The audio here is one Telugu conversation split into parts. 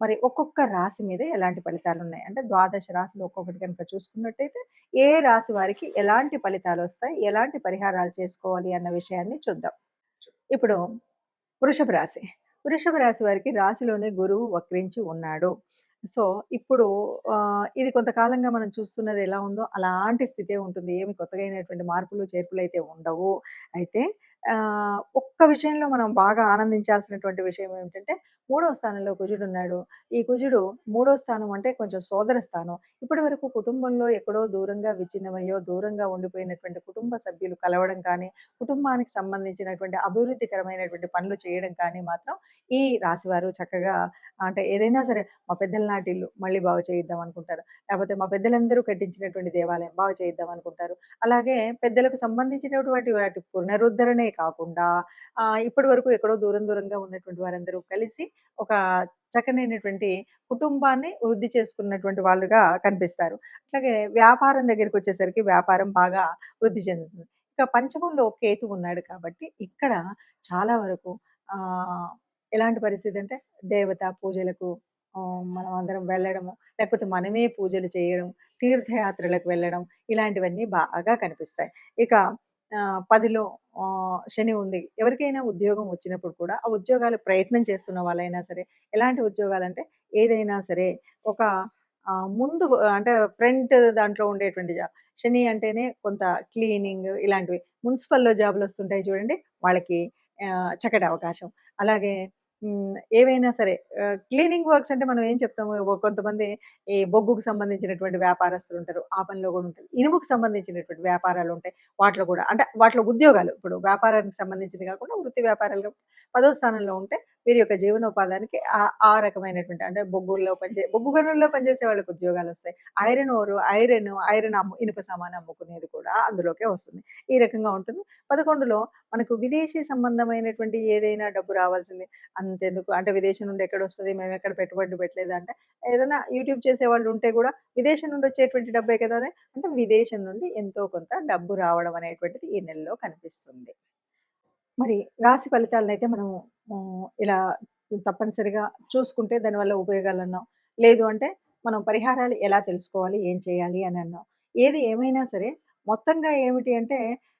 మరి ఒక్కొక్క రాశి మీద ఎలాంటి ఫలితాలు ఉన్నాయి అంటే ద్వాదశ రాశులు ఒక్కొక్కటి కనుక చూసుకున్నట్టయితే ఏ రాశి వారికి ఎలాంటి ఫలితాలు వస్తాయి? ఎలాంటి పరిహారాలు చేసుకోవాలి అన్న విషయాన్ని చూద్దాం. ఇప్పుడు వృషభ రాశి. వృషభ రాశి వారికి రాశిలోనే గురువు వక్రించి ఉన్నాడు. సో ఇప్పుడు ఇది కొంతకాలంగా మనం చూస్తున్నది ఎలా ఉందో అలాంటి స్థితే ఉంటుంది. ఏమి కొత్తగా అయినటువంటి మార్పులు చేర్పులు అయితే ఉండవు. అయితే ఒక్క విషయంలో మనం బాగా ఆనందించాల్సినటువంటి విషయం ఏమిటంటే మూడో స్థానంలో కుజుడు ఉన్నాడు. ఈ కుజుడు మూడో స్థానం అంటే కొంచెం సోదర స్థానం. ఇప్పటి వరకు కుటుంబంలో ఎక్కడో దూరంగా విచ్ఛిన్నమయ్యో దూరంగా ఉండిపోయినటువంటి కుటుంబ సభ్యులు కలవడం కానీ కుటుంబానికి సంబంధించినటువంటి అభివృద్ధికరమైనటువంటి పనులు చేయడం కానీ మాత్రం ఈ రాశివారు చక్కగా అంటే ఏదైనా సరే మా పెద్దల నాటి ఇల్లు మళ్ళీ బాగు చేయిద్దాం అనుకుంటారు. లేకపోతే మా పెద్దలందరూ కట్టించినటువంటి దేవాలయం బాగు చేయిద్దాం అనుకుంటారు. అలాగే పెద్దలకు సంబంధించినటువంటి వాటి పునరుద్ధరణే కాకుండా ఇప్పటి వరకు ఎక్కడో దూరం దూరంగా ఉన్నటువంటి వారందరూ కలిసి ఒక చక్కనైనటువంటి కుటుంబాన్ని వృద్ధి చేసుకున్నటువంటి వాళ్ళుగా కనిపిస్తారు. అట్లాగే వ్యాపారం దగ్గరికి వచ్చేసరికి వ్యాపారం బాగా వృద్ధి చెందుతుంది. ఇక పంచమంలో కేతు ఉన్నాడు కాబట్టి ఇక్కడ చాలా వరకు ఎలాంటి పరిస్థితి అంటే దేవత పూజలకు మనం అందరం వెళ్ళడము లేకపోతే మనమే పూజలు చేయడం తీర్థయాత్రలకు వెళ్ళడం ఇలాంటివన్నీ బాగా కనిపిస్తాయి. ఇక పదిలో శని ఉంది. ఎవరికైనా ఉద్యోగం వచ్చినప్పుడు కూడా ఆ ఉద్యోగాలు ప్రయత్నం చేస్తున్న వాళ్ళైనా సరే ఎలాంటి ఉద్యోగాలు అంటే ఏదైనా సరే ఒక ముందు అంటే ఫ్రంట్ దాంట్లో ఉండేటువంటి జాబ్. శని అంటేనే కొంత క్లీనింగ్ ఇలాంటివి. మున్సిపల్లో జాబులు వస్తుంటాయి చూడండి వాళ్ళకి చక్కటి అవకాశం. అలాగే ఏవైనా సరే క్లీనింగ్ వర్క్స్ అంటే మనం ఏం చెప్తాము? కొంతమంది ఈ బొగ్గుకు సంబంధించినటువంటి వ్యాపారస్తులు ఉంటారు ఆ పనిలో కూడా ఉంటుంది ఇనుముకు సంబంధించినటువంటి వ్యాపారాలు ఉంటాయి వాటిలో కూడా. అంటే వాటిలో ఉద్యోగాలు ఇప్పుడు వ్యాపారానికి సంబంధించింది కాకుండా వృత్తి వ్యాపారాలు పదో స్థానంలో ఉంటే వీరి యొక్క జీవనోపాధానికి ఆ ఆ రకమైనటువంటి అంటే బొగ్గుల్లో పనిచే బొగ్గు గనుల్లో పనిచేసే వాళ్ళకి ఉద్యోగాలు వస్తాయి. ఐరన్ ఓరు ఐరన్ ఐరన్ అమ్ము ఇనుప సామాన్ అమ్ముకునేది కూడా అందులోకే వస్తుంది. ఈ రకంగా ఉంటుంది. పదకొండులో మనకు విదేశీ సంబంధమైనటువంటి ఏదైనా డబ్బు రావాల్సింది. అంతెందుకు? అంటే విదేశం నుండి ఎక్కడ వస్తుంది? మేము ఎక్కడ పెట్టుబడి పెట్టలేదు? అంటే ఏదైనా యూట్యూబ్ చేసే వాళ్ళు ఉంటే కూడా విదేశం నుండి వచ్చేటువంటి డబ్బే కదా అంటే విదేశం నుండి ఎంతో కొంత డబ్బు రావడం అనేటువంటిది ఈ నెలలో కనిపిస్తుంది. మరి రాశి ఫలితాలను అయితే మనము ఇలా తప్పనిసరిగా చూసుకుంటే దానివల్ల ఉపయోగాలు అన్నాం లేదు అంటే మనం పరిహారాలు ఎలా తెలుసుకోవాలి ఏం చేయాలి అని అన్నాం ఏది ఏమైనా సరే మొత్తంగా ఏమిటి అంటే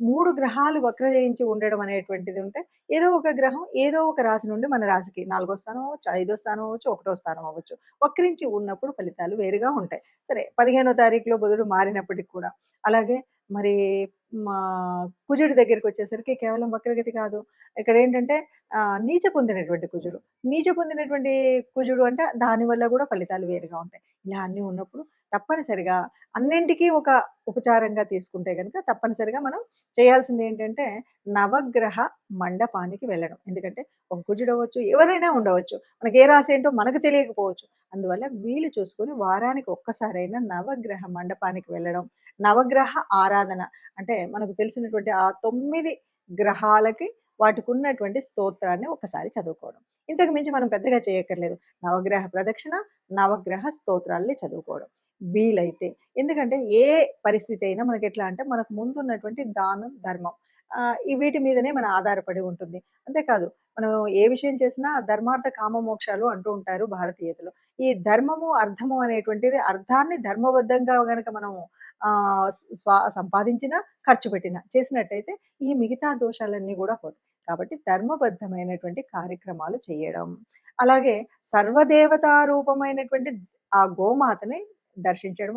మూడు గ్రహాలు వక్రజయించి ఉండడం అనేటువంటిది ఉంటే ఏదో ఒక గ్రహం ఏదో ఒక రాశి నుండి మన రాశికి నాలుగో స్థానం అవ్వచ్చు ఐదో స్థానం అవ్వచ్చు ఒకటో స్థానం అవ్వచ్చు. వక్రించి ఉన్నప్పుడు ఫలితాలు వేరుగా ఉంటాయి. సరే పదిహేనో తారీఖులో బుధుడు మారినప్పటికి కూడా. అలాగే మరి మా కుజుడి దగ్గరికి వచ్చేసరికి కేవలం వక్రగతి కాదు. ఇక్కడ ఏంటంటే నీచ పొందినటువంటి కుజుడు. నీచ పొందినటువంటి కుజుడు అంటే దానివల్ల కూడా ఫలితాలు వేరుగా ఉంటాయి. ఇలా అన్నీ ఉన్నప్పుడు తప్పనిసరిగా అన్నింటికీ ఒక ఉపచారంగా తీసుకుంటే కనుక తప్పనిసరిగా మనం చేయాల్సింది ఏంటంటే నవగ్రహ మండపానికి వెళ్ళడం. ఎందుకంటే ఒక కుజుడు అవ్వచ్చు ఎవరైనా ఉండవచ్చు. మనకి ఏ రాసి ఏంటో మనకు తెలియకపోవచ్చు. అందువల్ల వీలు చూసుకొని వారానికి ఒక్కసారైనా నవగ్రహ మండపానికి వెళ్ళడం నవగ్రహ ఆరాధన. అంటే మనకు తెలిసినటువంటి ఆ తొమ్మిది గ్రహాలకి వాటికి ఉన్నటువంటి స్తోత్రాన్ని ఒకసారి చదువుకోవడం. ఇంతకు మించి మనం పెద్దగా చేయక్కర్లేదు. నవగ్రహ ప్రదక్షిణ నవగ్రహ స్తోత్రాల్ని చదువుకోవడం. వీలైతే. ఎందుకంటే ఏ పరిస్థితి అయినా మనకి ఎట్లా అంటే మనకు ముందు ఉన్నటువంటి దానం ధర్మం. ఈ వీటి మీదనే మన ఆధారపడి ఉంటుంది. అంతేకాదు మనం ఏ విషయం చేసినా ధర్మార్థ కామ మోక్షాలు అంటూ ఉంటారు భారతీయతలు. ఈ ధర్మము అర్థము అనేటువంటిది అర్థాన్ని ధర్మబద్ధంగా గనక మనము స్వా సంపాదించిన ఖర్చు పెట్టిన చేసినట్టయితే ఈ మిగతా దోషాలన్నీ కూడా పోతాయి. కాబట్టి ధర్మబద్ధమైనటువంటి కార్యక్రమాలు చేయడం అలాగే సర్వదేవతా రూపమైనటువంటి ఆ గోమాతని దర్శించడం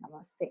నమస్తే.